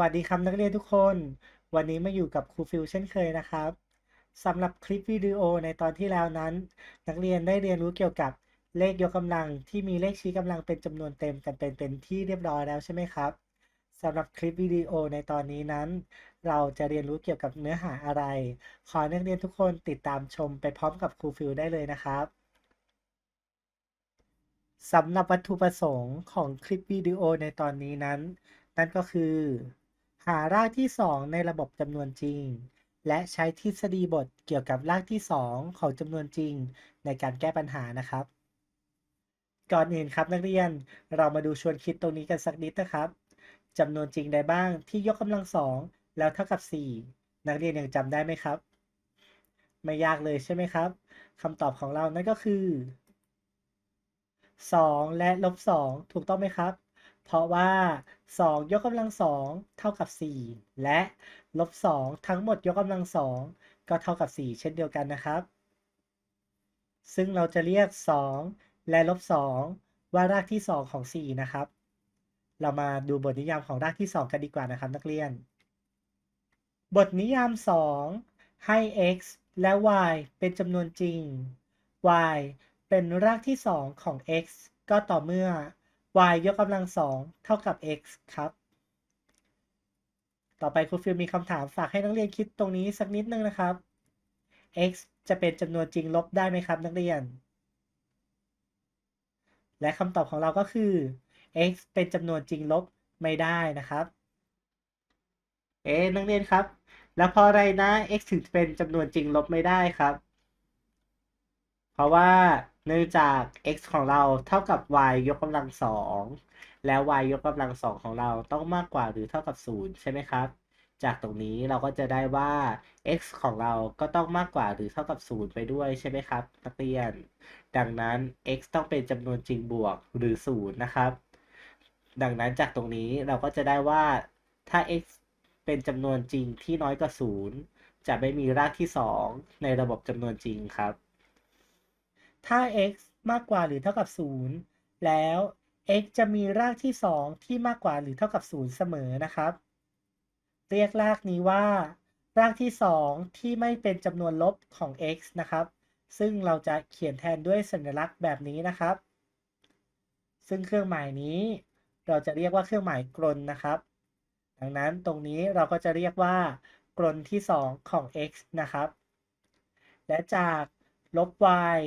วัสดีครับนักเรียนทุกคน วันนี้มาอยู่กับครูฟิลเช่นเคยนะครับสำหรับคลิปวิดีโอในตอนที่แล้วนั้น นักเรียนได้เรียนรู้เกี่ยวกับเลขยกกำลังที่มีเลขชี้กำลังเป็นจำนวนเต็มกันเป็นเป็นที่เรียบร้อยแล้วใช่ไหมครับสำหรับคลิปวิดีโอในตอนนี้นั้น เราจะเรียนรู้เกี่ยวกับเนื้อหาอะไร ขอนักเรียนทุกคนติดตามชมไปพร้อมกับครูฟิลได้เลยนะครับสำหรับวัตถุประสงค์ของคลิปวิดีโอในตอนนี้นั้น นั่นก็คือ หารากที่ 2 ในระบบจำนวนจริง และใช้ทฤษฎีบทเกี่ยวกับรากที่ 2 ของจำนวนจริง ในการแก้ปัญหานะครับ ก่อนอื่นครับนักเรียนเรามาดูชวนคิดตรงนี้กันสักนิดนะครับจำนวนจริงใดบ้างที่ยกกำลังสองแล้วเท่ากับ 4 นักเรียนยังจำได้ไหมครับ ไม่ยากเลยใช่ไหมครับคำตอบของเรานั่นก็คือ 2 และลบ2ถูกต้องไหมครับ เพราะว่า 2 ยกกำลัง2เท่ากับ 4 และลบ 2 ทั้งหมดยกกำลัง2ก็เท่ากับ 4 เช่นเดียวกันนะครับ ซึ่งเราจะเรียก 2 และลบ 2 ว่ารากที่ 2 ของ 4 นะครับ เรามาดูบทนิยามของรากที่ 2 กันดีกว่านะครับนักเรียน บทนิยาม 2 ให้ x และ y เป็นจำนวนจริง y เป็นรากที่ 2 ของ x ก็ต่อเมื่อ y ยกกำลัง2เท่ากับ x ครับ ต่อไปครูฟิลมีคำถามฝากให้นักเรียนคิดตรงนี้สักนิดนึงนะครับ x จะเป็นจำนวนจริงลบได้ไหมครับนักเรียน และคำตอบของเราก็คือ x เป็นจำนวนจริงลบไม่ได้นะครับ เอ๊นักเรียนครับ แล้วเพราะอะไรนะ x ถึงเป็นจำนวนจริงลบไม่ได้ครับ เพราะว่า เนื่องจาก x ของเราเท่ากับ y ยกกำลังสอง แล้ว y ยกกำลังสองของเราต้องมากกว่าหรือเท่ากับ 0 ใช่ไหมครับ จากตรงนี้เราก็จะได้ว่า x ของเราก็ต้องมากกว่าหรือเท่ากับ 0 ไปด้วยใช่ไหมครับนักเรียน ดังนั้น x ต้องเป็นจำนวนจริงบวกหรือ 0 นะครับ ดังนั้นจากตรงนี้เราก็จะได้ว่าถ้า x เป็นจำนวนจริงที่น้อยกว่า 0 จะไม่มีรากที่ 2 ในระบบจำนวนจริงครับ ถ้า x มากกว่าหรือเท่ากับ 0 แล้ว x จะมีรากที่ 2 ที่มากกว่าหรือเท่ากับ 0 เสมอนะครับ เรียกรากนี้ว่า รากที่ 2 ที่ไม่เป็นจำนวนลบของ x นะครับ ซึ่งเราจะเขียนแทนด้วยสัญลักษณ์แบบนี้นะครับ ซึ่งเครื่องหมายนี้ เราจะเรียกว่าเครื่องหมายกลนนะครับ ดังนั้นตรงนี้เราก็จะเรียกว่ากลนที่ 2 ของ x นะครับ และจากลบ y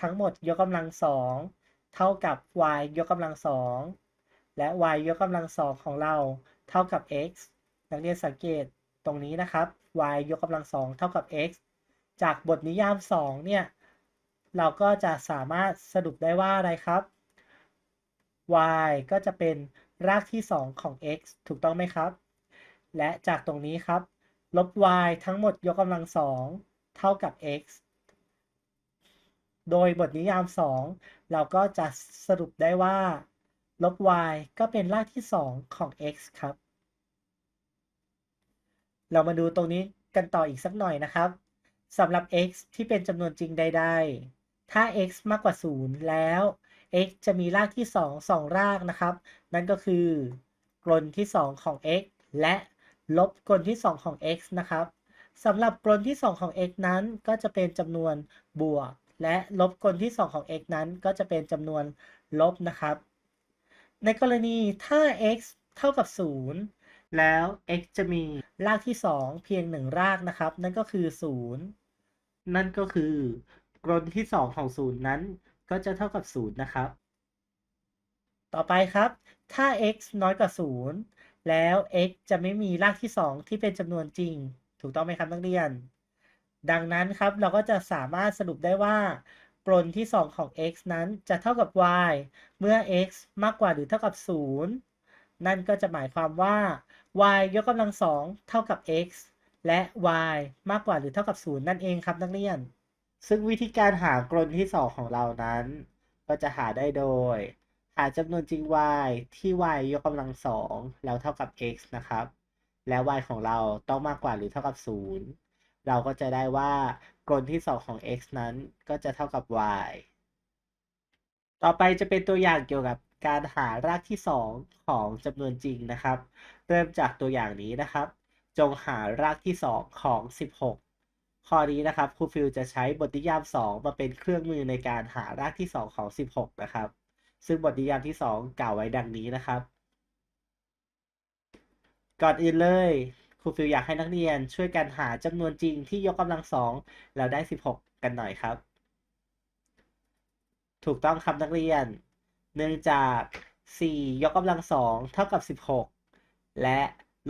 ทั้งหมดยกกำลังสองเท่ากับ y ยกกำลังสองและ y ยกกำลังสองของเราเท่ากับ x นักเรียนสังเกตตรงนี้นะครับ y ยกกำลังสองเท่ากับ x จากบทนิยาม 2 เนี่ย เราก็จะสามารถสรุปได้ว่าอะไรครับ y ก็จะเป็นรากที่ 2 ของ x ถูกต้องไหมครับ และจากตรงนี้ครับ ลบ y ทั้งหมดยกกำลังสองเท่ากับ x โดยบทนิยาม 2 เราก็จะสรุปได้ว่า ลบ y ก็เป็นรากที่ 2 ของ x ครับ เรามาดูตรงนี้กันต่ออีกสักหน่อยนะครับสำหรับ x ที่เป็นจำนวนจริงใด ๆ ถ้า x มากกว่า 0 แล้ว x จะมีรากที่ 2 2 รากนะครับ นั่นก็คือกลนที่ 2 ของ x และลบกลนที่ 2 ของ x นะครับสำหรับกลนที่ 2 ของ x นั้นก็จะเป็นจำนวนบวก และลบกลนที่ 2 ของ x นั้นก็จะเป็นจำนวนลบนะครับ ในกรณีถ้า x เท่ากับ 0 แล้ว x จะมีรากที่ 2 เพียง 1 รากนะครับ นั่นก็คือ 0 นั่นก็คือกลนที่ 2 ของ 0 นั้น ก็จะเท่ากับ 0 นะครับ ต่อไปครับ ถ้า x น้อยกว่า 0 แล้ว x จะไม่มีรากที่ 2 ที่เป็นจำนวนจริง ถูกต้องไหมครับนักเรียน ดังนั้นครับเราก็จะสามารถสรุปได้ว่ากลนที่ 2 ของ x นั้นจะเท่ากับ y เมื่อ x มากกว่าหรือเท่ากับ 0 นั่นก็จะหมายความว่า y ยกกำลังสองเท่ากับ x และ y มากกว่าหรือเท่ากับ 0 นั่นเองครับนักเรียน ซึ่งวิธีการหากลนที่ 2 ของเรานั้น ก็จะหาได้โดย หาจำนวนจริง y ที่ y ยกกำลังสองแล้วเท่ากับ x นะครับ และ y ของเราต้องมากกว่าหรือเท่ากับ 0 เราก็จะได้ว่ากลนที่2ของ x นั้นก็จะเท่ากับ y ต่อไปจะเป็นตัวอย่างเกี่ยวกับการหารากที่ 2 ของจำนวนจริงนะครับ เริ่มจากตัวอย่างนี้นะครับ จงหารากที่ 2 ของ 16 ข้อนี้นะครับครูฟิลจะใช้บทนิยาม 2 มาเป็นเครื่องมือในการหารากที่ 2 ของ 16 นะครับ ซึ่งบทนิยามที่ 2 กล่าวไว้ดังนี้นะครับ ก่อนอื่นเลย ครูฟิลอยากให้นักเรียนช่วยกันหาจำนวนจริงที่ยกกำลังสองแล้วได้ 16 กันหน่อยครับ ถูกต้องครับนักเรียน เนื่องจาก 4 ยกกำลังสองเท่ากับ 16 และ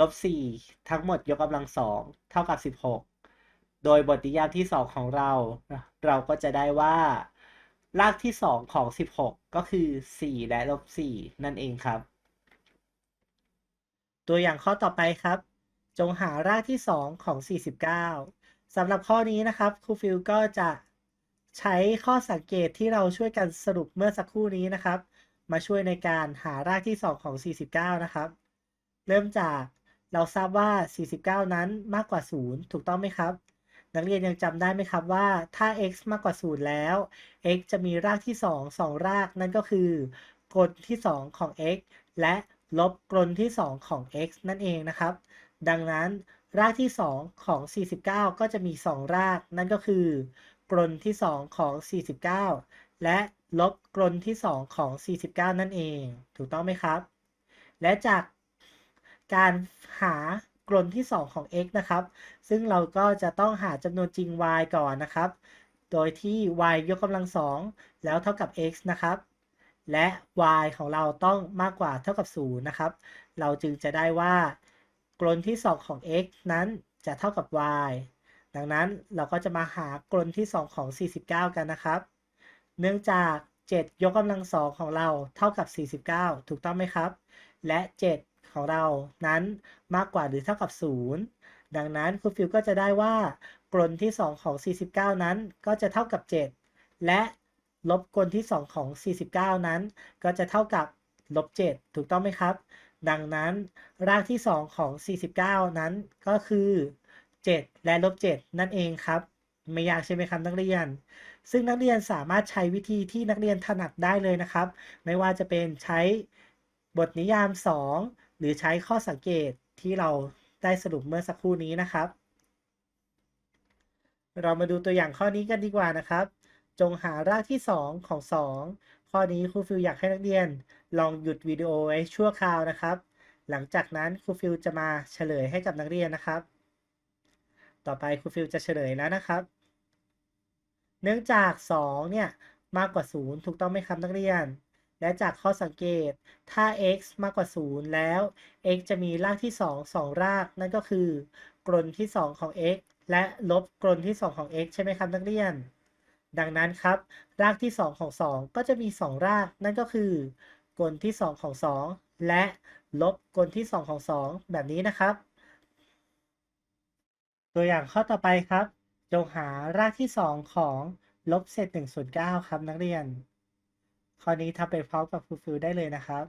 ลบ 4 ทั้งหมดยกกำลังสองเท่ากับ 16 โดยบทนิยามที่ 2 ของเรา เราก็จะได้ว่า รากที่ 2 ของ 16 ก็คือ 4 และลบ 4 นั่นเองครับ ตัวอย่างข้อต่อไปครับ จงหารากที่ 2 ของ 49สำหรับข้อนี้นะครับครูฟิลก็จะใช้ข้อสังเกตที่เราช่วยกันสรุปเมื่อสักครู่นี้นะครับ มาช่วยในการหารากที่ 2 ของ 49 นะครับ เริ่มจากเราทราบว่า 49 นั้นมากกว่า 0 ถูกต้องไหมครับ นักเรียนยังจำได้ไหมครับว่าถ้า x มากกว่า 0 แล้ว x จะมีรากที่ 2 2 รากนั่นก็คือกลที่ 2 ของ x และลบกลที่ 2 ของ x นั่นเองนะครับ ดังนั้นรากที่ 2 ของ 49 ก็จะมี 2 ราก นั่นก็คือ กลนที่ 2 ของ 49 และลบกลนที่ 2 ของ 49 นั่นเอง ถูกต้องไหมครับ และจากการหากลนที่ 2 ของ x นะครับ ซึ่งเราก็จะต้องหาจำนวนจริง y ก่อนนะครับ โดยที่ y ยกกำลัง 2 แล้วเท่ากับ x นะครับ และ y ของเราต้องมากกว่าเท่ากับ 0 นะครับ เราจึงจะได้ว่า กลนที่ 2 ของ x นั้นจะเท่ากับ y ดังนั้นเราก็จะมาหากลนที่ 2 ของ 49 กันนะครับ เนื่องจาก 7 ยกกำลัง2ของเราเท่ากับ 49 ถูกต้องไหมครับ และ 7 ของเรานั้นมากกว่าหรือเท่ากับ 0 ดังนั้นครูฟิลก็จะได้ว่ากลนที่ 2 ของ 49 นั้นก็จะเท่ากับ 7 และลบกลที่ 2 ของ 49 นั้น ก็จะเท่ากับลบ 7 ถูกต้องไหมครับ ดังนั้นรากที่ 2 ของ 49 นั้นก็คือ 7 และลบ 7 นั่นเองครับ ไม่ยากใช่ไหมครับนักเรียน ซึ่งนักเรียนสามารถใช้วิธีที่นักเรียนถนัดได้เลยนะครับ ไม่ว่าจะเป็นใช้บทนิยาม 2 หรือใช้ข้อสังเกตที่เราได้สรุปเมื่อสักครู่นี้นะครับ เรามาดูตัวอย่างข้อนี้กันดีกว่านะครับ จงหารากที่ 2 ของ 2 ข้อนี้ครูฟิลอยากให้นักเรียน ลองหยุดวิดีโอไว้ชั่วคราวนะครับ หลังจากนั้นครูฟิลจะมาเฉลยให้กับนักเรียนนะครับ ต่อไปครูฟิลจะเฉลยแล้วนะครับ เนื่องจาก 2 เนี่ยมากกว่า 0 ถูกต้องไหมครับนักเรียน และจากข้อสังเกตถ้า x มากกว่า 0 แล้ว x จะมีรากที่ 2 2 ราก นั่นก็คือกลนที่ 2 ของ x และลบกลนที่ 2 ของ x ใช่ไหมครับนักเรียน ดังนั้นครับ รากที่ 2 ของ 2 ก็จะมี 2 ราก นั่นก็คือ กลที่ 2 ของ 2 และลบกลที่ 2 ของ 2 แบบนี้นะครับ ตัวอย่างข้อต่อไปครับ จงหารากที่ 2 ของลบเศษ1ส่วน9ครับนักเรียน ข้อนี้ทำไปพร้อมกับครูฟิลได้เลยนะครับ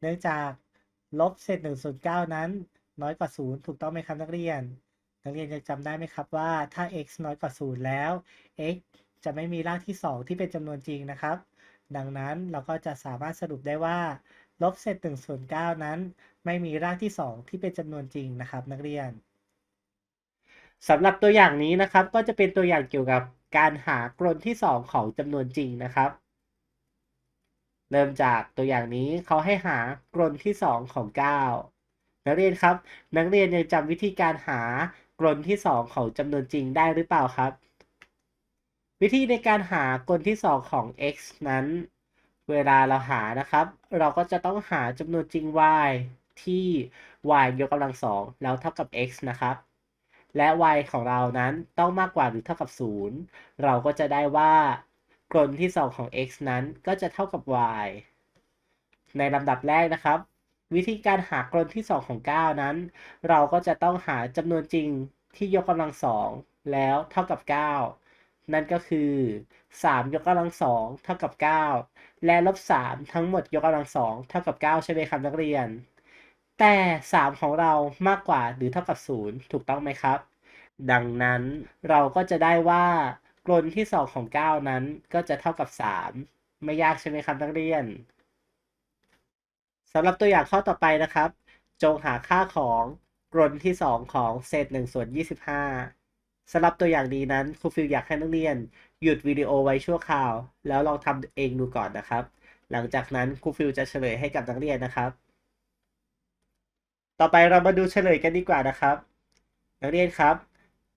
เนื่องจากลบเศษ1ส่วน9นั้น น้อยกว่า 0 ถูกต้องไหมครับนักเรียน นักเรียนยังจำได้ไหมครับว่าถ้า x น้อยกว่า 0 แล้ว x จะไม่มีรากที่ 2 ที่เป็นจำนวนจริงนะครับ ดังนั้นเราก็จะสามารถสรุปได้ว่าลบเศษ1ส่วน9นั้น ไม่มีรากที่ 2 ที่เป็นจำนวนจริงนะครับ นักเรียนสำหรับตัวอย่างนี้นะครับ ก็จะเป็นตัวอย่างเกี่ยวกับการหากลที่ 2 ของจำนวนจริงนะครับ เริ่มจากตัวอย่างนี้เขาให้หากลที่ 2 ของ 9 นักเรียนครับ นักเรียนยังจำวิธีการหากลที่ 2 ของจำนวนจริงได้หรือเปล่าครับ วิธีในการหากลที่ 2 ของ x นั้น เวลาเราหานะครับ เราก็จะต้องหาจำนวนจริง y ที่ y ยกกำลังสองแล้วเท่ากับ x นะครับ และ y ของเรานั้นต้องมากกว่าหรือเท่ากับ 0 เราก็จะได้ว่ากลที่ 2 ของ x นั้นก็จะเท่ากับ y ในลำดับแรกนะครับ วิธีการหากลที่ 2 ของ 9 นั้น เราก็จะต้องหาจำนวนจริงที่ยกกำลังสองแล้วเท่ากับ 9 นั่นก็คือ 3 ยกกำลังสองเท่ากับ 9 และลบ 3 ทั้งหมดยกกำลังสองเท่ากับ 9 ใช่ไหมครับนักเรียน แต่ 3 ของเรามากกว่าหรือเท่ากับ 0 ถูกต้องไหมครับ ดังนั้นเราก็จะได้ว่ากลนที่ 2 ของ 9 นั้นก็จะเท่ากับ 3 ไม่ยากใช่ไหมครับนักเรียนสำหรับตัวอย่างข้อต่อไปนะครับ จงหาค่าของกรนที่ 2 ของเศษ1ส่วน25 สำหรับตัวอย่างนี้นั้นครูฟิลอยากให้นักเรียน หยุดวิดีโอไว้ชั่วคราว แล้วลองทำเองดูก่อนนะครับ หลังจากนั้นครูฟิลจะเฉลยให้กับนักเรียนนะครับ ต่อไปเรามาดูเฉลยกันดีกว่านะครับ นักเรียนครับ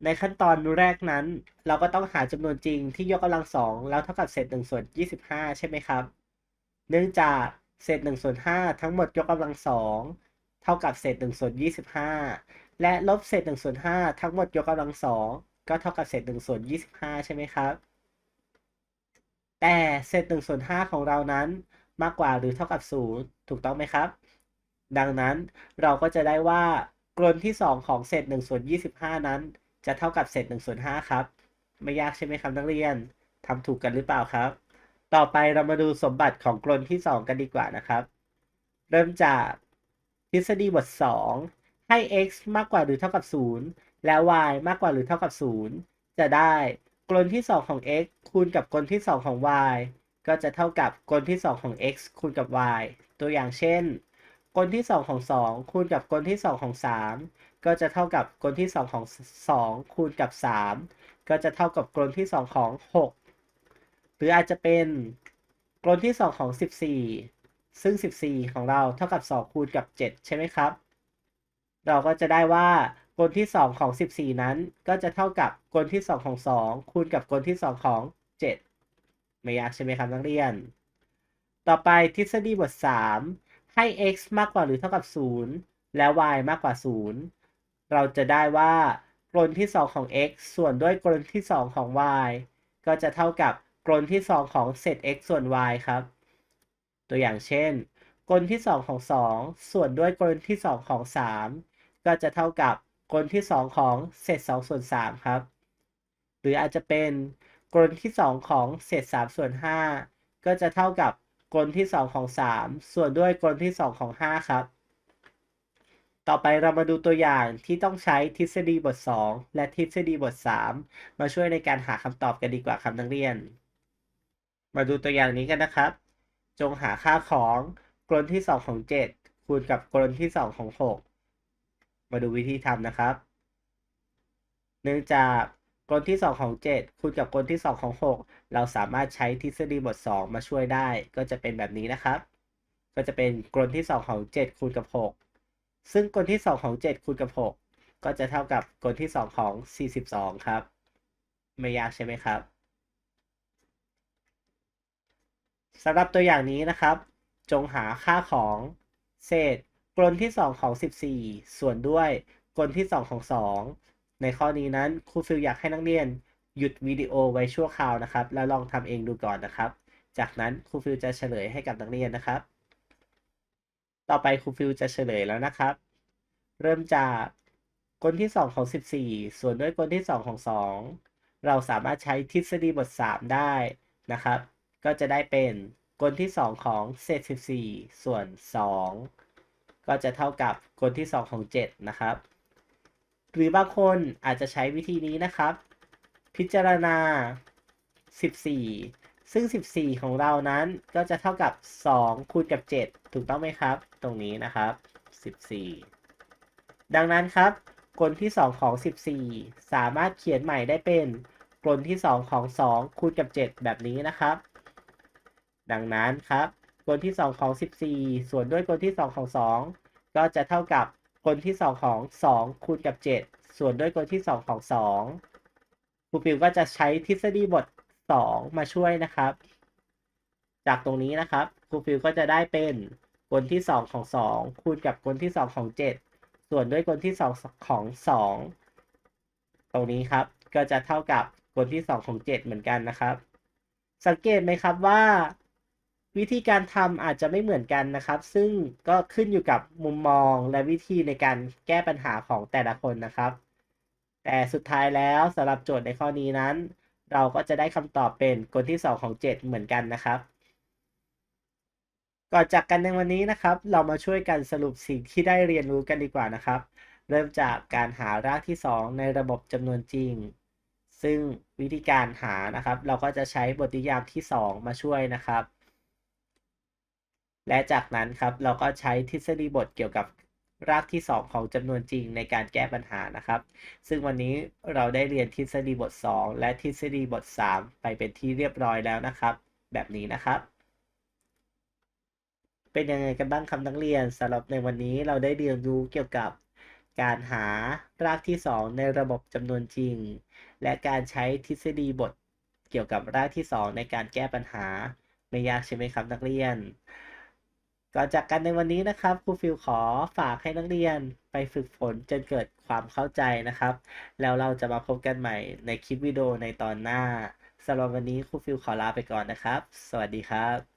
ในขั้นตอนแรกนั้น เราก็ต้องหาจำนวนจริงที่ยกกำลังสองแล้วเท่ากับเศษ1ส่วน25ใช่ไหมครับ เนื่องจากเศษ1ส่วน5ทั้งหมดยกกำลังสอง เท่ากับเศษ1ส่วน25 และลบเศษ1ส่วน5ทั้งหมดยกกำลังสองก็เท่ากับเศษ1ส่วน25 ใช่ไหมครับ แต่เศษ1ส่วน5ของเรานั้นมากกว่าหรือเท่ากับ 0 ถูกต้องไหมครับ ดังนั้นเราก็จะได้ว่ากรนที่ 2 ของเศษ1ส่วน25 นั้น จะเท่ากับเศษ1ส่วน5ครับ ไม่ยากใช่ไหมครับนักเรียนทำถูกกันหรือเปล่าครับ ต่อไปเรามาดูสมบัติของกรนที่ 2 กันดีกว่านะครับ เริ่มจาก ทฤษฎีบท 2 ให้ x มากกว่าหรือเท่ากับ 0 และ y มากกว่าหรือเท่ากับ 0 จะได้กรนที่ 2 ของ x คูณกับกรนที่ 2 ของ y ก็จะเท่ากับกลนที่ 2 ของ x คูณกับ y ตัวอย่างเช่น กลที่ 2 ของ 2 คูณกับกลที่ 2 ของ 3 ก็จะเท่ากับกลที่ 2 ของ 2 คูณกับ 3 ก็จะเท่ากับกลนที่ 2 ของ 6 หรืออาจจะเป็นกลนที่ 2 ของ 14 ซึ่ง 14 ของเราเท่ากับ 2 คูณกับ 7 ใช่ไหมครับ เราก็จะได้ว่ากลที่ 2 ของ 14 นั้น ก็จะเท่ากับกลที่ 2 ของ 2 คูณกับกลที่ 2 ของ 7 ไม่ยากใช่ไหมครับนักเรียน ต่อไปทฤษฎีบท 3 ให้ x มากกว่าหรือเท่ากับ 0 และ y มากกว่า 0 เราจะได้ว่ากลที่ 2 ของ x ส่วนด้วยกลที่ 2 ของ y ก็จะเท่ากับกลที่ 2 ของเศษ x ส่วน y ครับ ตัวอย่างเช่น กลที่ 2 ของ 2 ส่วนด้วยกลที่ 2 ของ 3 ก็จะเท่ากับกลที่ 2 ของเศษ2ส่วน3ครับ หรืออาจจะเป็นกลที่ 2 ของเศษ3ส่วน 5 ก็จะเท่ากับกลที่ 2 ของ 3 ส่วนด้วยกลที่ 2 ของ 5 ครับ ต่อไปเรามาดูตัวอย่างที่ต้องใช้ทฤษฎีบท 2 และทฤษฎีบท 3 มาช่วยในการหาคำตอบกันดีกว่าครับนักเรียน มาดูตัวอย่างนี้กันนะครับ จงหาค่าของกลนที่2ของ7คูณกับกลนที่2ของ6มาดูวิธีทำนะครับ เนื่องจากกลนที่2ของ7คูณกับกลนที่2ของ6เราสามารถใช้ทฤษฎีบท2มาช่วยได้ ก็จะเป็นแบบนี้นะครับ ก็จะเป็นกลนที่2ของ7คูณกับ6ซึ่งกลที่2ของ7คูณกับ6ก็จะเท่ากับกลที่2ของ42ครับ ไม่ยากใช่ไหมครับ สำหรับตัวอย่างนี้นะครับ จงหาค่าของเศษกลนที่ 2 ของ 14 ส่วนด้วยกลที่ 2 ของ 2 ในข้อนี้นั้นครูฟิลอยากให้นักเรียนหยุดวิดีโอไว้ชั่วคราวนะครับ แล้วลองทำเองดูก่อนนะครับ จากนั้นครูฟิลจะเฉลยให้กับนักเรียนนะครับ ต่อไปครูฟิลจะเฉลยแล้วนะครับ เริ่มจากกลที่ 2 ของ 14 ส่วนด้วยกลที่ 2 ของ 2 เราสามารถใช้ทฤษฎีบท 3 ได้นะครับ ก็จะได้เป็นกลที่ 2 ของเศษ 14 ส่วน 2 ก็จะเท่ากับกลที่ 2 ของ 7 นะครับ หรือบางคนอาจจะใช้วิธีนี้นะครับ พิจารณา 14 ซึ่ง 14 ของเรานั้นก็จะเท่ากับ 2 คูณกับ 7 ถูกต้องไหมครับ ตรงนี้นะครับ 14 ดังนั้นครับ กลที่ 2 ของ 14 สามารถเขียนใหม่ได้เป็นกลที่ 2 ของ 2 คูณกับ 7 แบบนี้นะครับ ดังนั้นครับกลที่ 2 ของ 14 ส่วนด้วยกลที่ 2 ของ 2 ก็จะเท่ากับกลที่ 2 ของ 2 คูณกับ 7 ส่วนด้วยกลที่ 2 ของ 2ครูปิวก็จะใช้ทฤษฎีบท 2 มาช่วยนะครับ จากตรงนี้นะครับครูฟิวก็จะได้เป็นกลที่ 2 ของ 2 คูณกับกลที่ 2 ของ 7 ส่วนด้วยกลที่ 2 ของ 2 ตรงนี้ครับก็จะเท่ากับกลที่ 2 ของ 7 เหมือนกันนะครับ สังเกตไหมครับว่า วิธีการทำอาจจะไม่เหมือนกันนะครับ ซึ่งก็ขึ้นอยู่กับมุมมองและวิธีในการแก้ปัญหาของแต่ละคนนะครับ แต่สุดท้ายแล้วสำหรับโจทย์ในข้อนี้นั้น เราก็จะได้คำตอบเป็นกลที่ 2 ของ 7 เหมือนกันนะครับ ก่อนจากกันในวันนี้นะครับ เรามาช่วยกันสรุปสิ่งที่ได้เรียนรู้กันดีกว่านะครับ เริ่มจากการหารากที่ 2 ในระบบจำนวนจริง ซึ่งวิธีการหานะครับ เราก็จะใช้บทนิยามที่ 2 มาช่วยนะครับ และจากนั้นครับเราก็ใช้ทฤษฎีบทเกี่ยวกับรากที่ 2 ของจำนวนจริงในการแก้ปัญหานะครับ ซึ่งวันนี้เราได้เรียนทฤษฎีบท 2 และทฤษฎีบท 3 ไปเป็นที่เรียบร้อยแล้วนะครับ แบบนี้นะครับ เป็นยังไงกันบ้างครับนักเรียนสำหรับในวันนี้เราได้เรียนรู้เกี่ยวกับการหารากที่ 2 ในระบบจำนวนจริง และการใช้ทฤษฎีบทเกี่ยวกับรากที่ 2 ในการแก้ปัญหาไม่ยากใช่ไหมครับนักเรียน ก่อนจากกันในวันนี้นะครับครูฟิลขอฝากให้นักเรียนไปฝึกฝนจนเกิดความเข้าใจนะครับ แล้วเราจะมาพบกันใหม่ในคลิปวิดีโอในตอนหน้าสำหรับวันนี้ครูฟิลขอลาไปก่อนนะครับ สวัสดีครับ